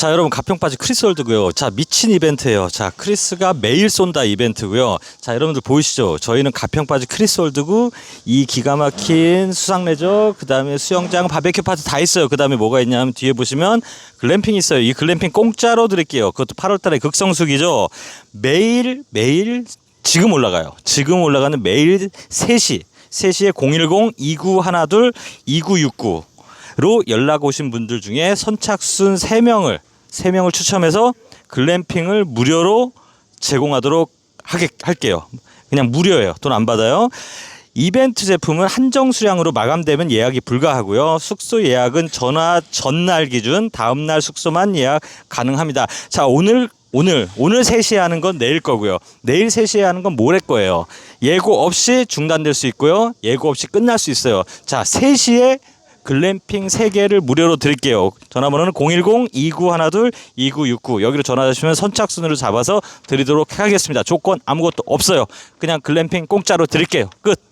자 여러분 가평바지 크리스 월드고요. 자 미친 이벤트예요. 자 크리스가 매일 쏜다 이벤트고요. 자 여러분들 보이시죠? 저희는 가평바지 크리스 월드고 이 기가 막힌 수상레저 그다음에 수영장 바베큐 파트 다 있어요. 그다음에 뭐가 있냐면 뒤에 보시면 글램핑 있어요. 이 글램핑 공짜로 드릴게요. 그것도 8월달에 극성수기죠. 매일 매일 지금 올라가요. 지금 올라가는 매일 3시 3시에 010-2912-2969로 연락 오신 분들 중에 선착순 3명을 3명을 추첨해서 글램핑을 무료로 제공하도록 하게 할게요. 그냥 무료예요. 돈 안 받아요. 이벤트 제품은 한정 수량으로 마감되면 예약이 불가하고요. 숙소 예약은 전화 전날 기준 다음 날 숙소만 예약 가능합니다. 자, 오늘 오늘 오늘 3시에 하는 건 내일 거고요. 내일 3시에 하는 건 모레 거예요. 예고 없이 중단될 수 있고요. 예고 없이 끝날 수 있어요. 자, 3시에 글램핑 3개를 무료로 드릴게요. 전화번호는 010-2912-2969 여기로 전화하시면 선착순으로 잡아서 드리도록 하겠습니다. 조건 아무것도 없어요. 그냥 글램핑 공짜로 드릴게요. 끝.